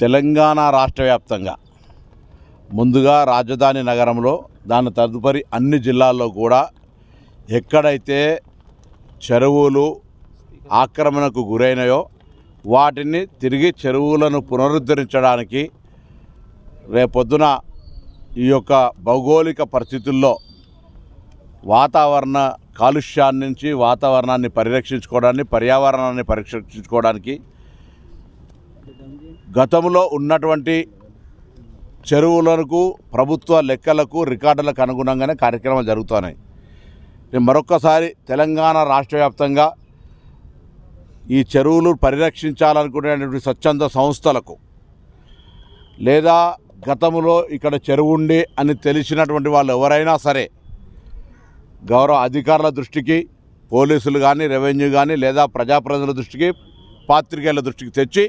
తెలంగాణ రాష్ట్ర వ్యాప్తంగా. ముందుగా రాజధాని నగరంలో దాని తదుపరి అన్ని జిల్లాల్లో కూడా ఎక్కడైతే చెరువులు ఆక్రమణకు గురైనాయో వాటిని తిరిగి చెరువులను పునరుద్ధరించడానికి రేపొద్దున ఈ యొక్క భౌగోళిక పరిస్థితుల్లో వాతావరణ కాలుష్యాన్ని నుంచి వాతావరణాన్ని పరిరక్షించుకోవడానికి పర్యావరణాన్ని పరిరక్షించుకోవడానికి గతంలో ఉన్నటువంటి చెరువులకు ప్రభుత్వ లెక్కలకు రికార్డులకు అనుగుణంగానే కార్యక్రమాలు జరుగుతున్నాయి. నేను మరొక్కసారి తెలంగాణ రాష్ట్ర వ్యాప్తంగా ఈ చెరువులు పరిరక్షించాలనుకునేటువంటి స్వచ్ఛంద సంస్థలకు లేదా గతంలో ఇక్కడ చెరువు ఉండి అని తెలిసినటువంటి వాళ్ళు ఎవరైనా సరే గౌరవ అధికారుల దృష్టికి పోలీసులు కానీ రెవెన్యూ కానీ లేదా ప్రజాప్రతినిధుల దృష్టికి పాత్రికేయుల దృష్టికి తెచ్చి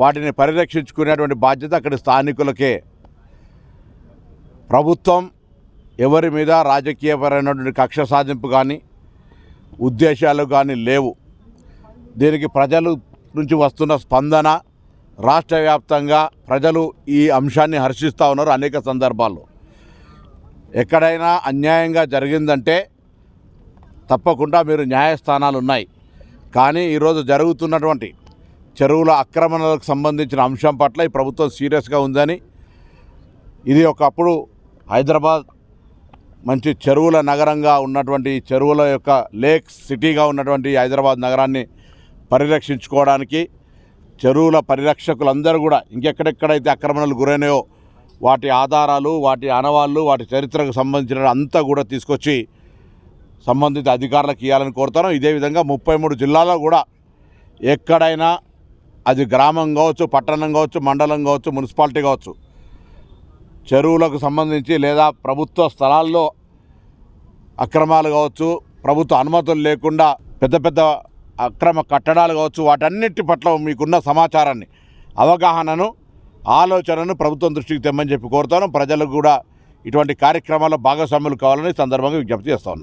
వాటిని పరిరక్షించుకునేటువంటి బాధ్యత అక్కడి స్థానికులకే. ప్రభుత్వం ఎవరి మీద రాజకీయపరమైనటువంటి కక్ష సాధింపు కానీ ఉద్దేశాలు కానీ లేవు. దీనికి ప్రజలు నుంచి వస్తున్న స్పందన రాష్ట్ర వ్యాప్తంగా ప్రజలు ఈ అంశాన్ని హర్షిస్తూ ఉన్నారు అనేక సందర్భాల్లో. ఎక్కడైనా అన్యాయంగా జరిగిందంటే తప్పకుండా మీరు న్యాయస్థానాలు ఉన్నాయి కానీ ఈరోజు జరుగుతున్నటువంటి చెరువుల ఆక్రమణలకు సంబంధించిన అంశం పట్ల ఈ ప్రభుత్వం సీరియస్గా ఉందని ఇది ఒకప్పుడు హైదరాబాద్ మంచి చెరువుల నగరంగా ఉన్నటువంటి చెరువుల యొక్క లేక్ సిటీగా ఉన్నటువంటి హైదరాబాద్ నగరాన్ని పరిరక్షించుకోవడానికి చెరువుల పరిరక్షకులందరూ కూడా ఇంకెక్కడెక్కడైతే ఆక్రమణలు గురైనాయో వాటి ఆధారాలు వాటి ఆనవాళ్ళు వాటి చరిత్రకు సంబంధించిన అంతా కూడా తీసుకొచ్చి సంబంధిత అధికారులకు ఇవ్వాలని కోరుతాను ఇదే విధంగా ముప్పై మూడు జిల్లాలో కూడా ఎక్కడైనా అది గ్రామం కావచ్చు పట్టణం కావచ్చు మండలం కావచ్చు మున్సిపాలిటీ కావచ్చు. చెరువులకు సంబంధించి లేదా ప్రభుత్వ స్థలాల్లో అక్రమాలు కావచ్చు ప్రభుత్వ అనుమతులు లేకుండా పెద్ద పెద్ద అక్రమ కట్టడాలు కావచ్చు వాటన్నిటి పట్ల మీకున్న సమాచారాన్ని అవగాహనను ఆలోచనను ప్రభుత్వం దృష్టికి తెమ్మని చెప్పి కోరుతాను. ప్రజలకు కూడా ఇటువంటి కార్యక్రమాల్లో భాగస్వాములు కావాలని సందర్భంగా విజ్ఞప్తి చేస్తా ఉన్నాను.